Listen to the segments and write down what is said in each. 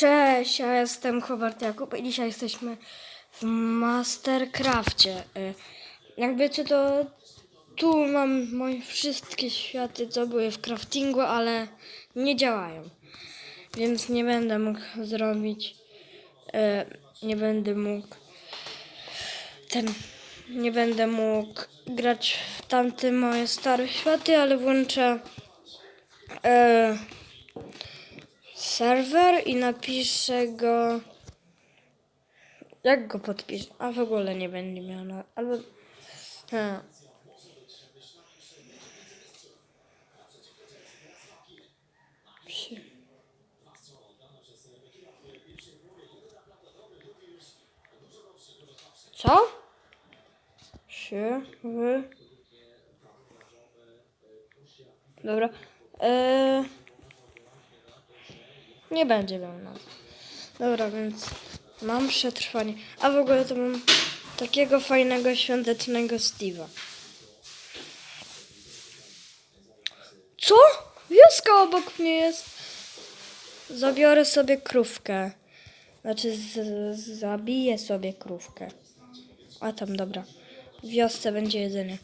Cześć, ja jestem Hubert Jakub i dzisiaj jesteśmy w Mastercrafcie. Y, Jak wiecie, to tu mam moje wszystkie światy, co były w craftingu, ale nie działają. Więc nie będę mógł zrobić, y, nie będę mógł ten, nie będę mógł grać w tamte moje stare światy, ale włączę y, serwer i napiszę go. Jak go podpiszę? A w ogóle nie będzie miał na. Albo. Psi. Co? Się, wy. Dobra. Eee... Nie będzie miał nas. Dobra, więc mam przetrwanie. A w ogóle to mam takiego fajnego świątecznego Steve'a. Co? Wioska obok mnie jest. Zabiorę sobie krówkę. Znaczy, zabiję sobie krówkę. A tam, dobra. W wiosce będzie jedzenie.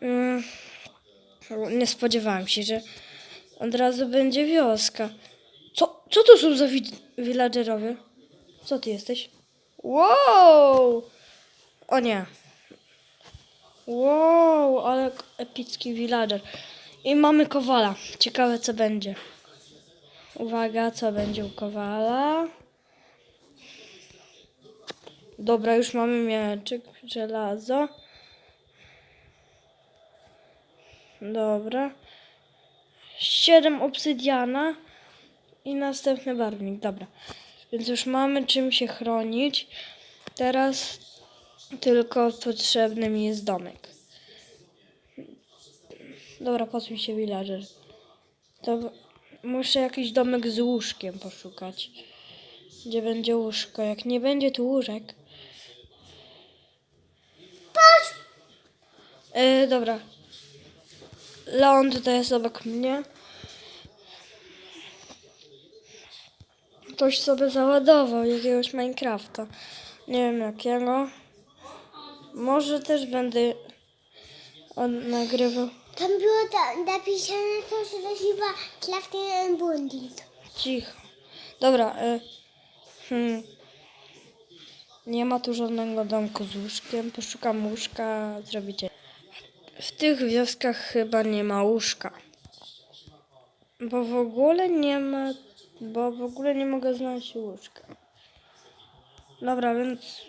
Mm, nie spodziewałam się, że od razu będzie wioska. Co, co to są za wi- villagerowie? Co ty jesteś? Wow! O nie. Wow, ale epicki villager. I mamy kowala. Ciekawe co będzie. Uwaga, co będzie u kowala. Dobra, już mamy mieczyk, żelazo. Dobra. Siedem obsydiana. I następny barwnik, dobra. Więc już mamy czym się chronić. Teraz tylko potrzebny mi jest domek. Dobra, posuń się villager. To muszę jakiś domek z łóżkiem poszukać. Gdzie będzie łóżko? Jak nie będzie tu łóżek. Patrz! Yy, dobra. Leon tutaj jest obok mnie. Ktoś sobie załadował jakiegoś Minecrafta. Nie wiem jakiego. Może też będę on nagrywał. Tam było ta, napisane to, że nazywa Klaften Bundit. Cicho. Dobra. Y, hmm. Nie ma tu żadnego domku z łóżkiem. Poszukam łóżka. Zrobicie. W tych wioskach chyba nie ma łóżka. Bo w ogóle nie ma. Bo w ogóle nie mogę znaleźć łóżka. Dobra, więc.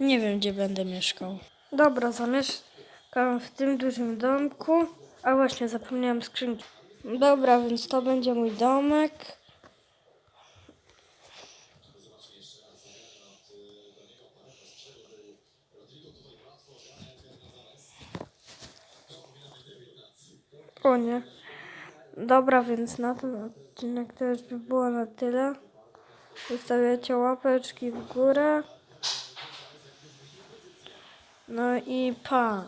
Nie wiem, gdzie będę mieszkał. Dobra, zamieszkam w tym dużym domku. A właśnie, zapomniałam skrzynki. Dobra, więc to będzie mój domek. O nie. Dobra, więc na ten odcinek to już by było na tyle. Zostawiacie łapeczki w górę. No i pa.